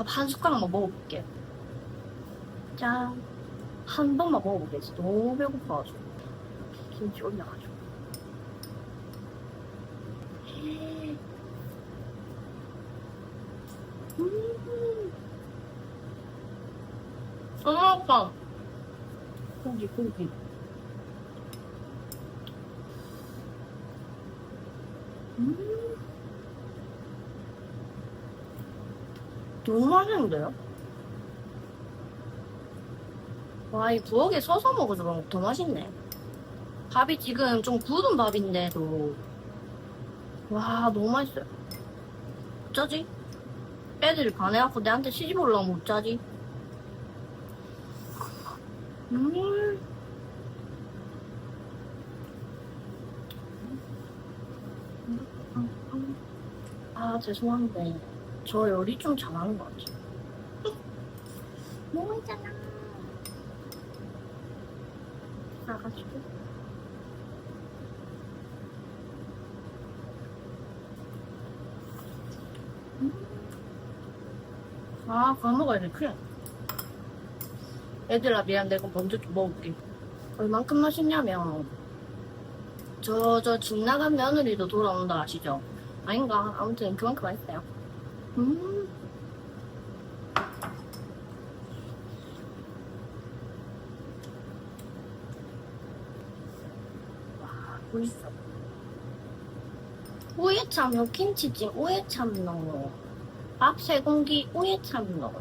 밥 한 숟가락만 먹어볼게요. 짠. 한 번만 먹어보겠지. 너무 배고파가지고. 김치 올려가지고. 음. 아, 아빠. 고기, 고기. 음. 너무 맛있는데요? 와, 이 부엌에 서서 먹어서 그런가 더 맛있네. 밥이 지금 좀 굳은 밥인데도. 와, 너무 맛있어요. 어쩌지? 애들이 반해갖고 내한테 시집 올라오면 어쩌지? 음. 아, 죄송한데. 저 요리 좀 잘하는 것 같아요. 뭐있잖아 나가지고. 음. 아, 그거 먹어야 돼. 그래. 얘들아, 미안. 내가 먼저 좀 먹을게. 얼만큼 맛있냐면, 저, 저, 집 나간 며느리도 돌아온다 아시죠? 아닌가? 아무튼 그만큼 맛있어요. 음. 와, 맛있어. 우에 참요 김치찜 우에 참노. 밥세 공기 우에 참노.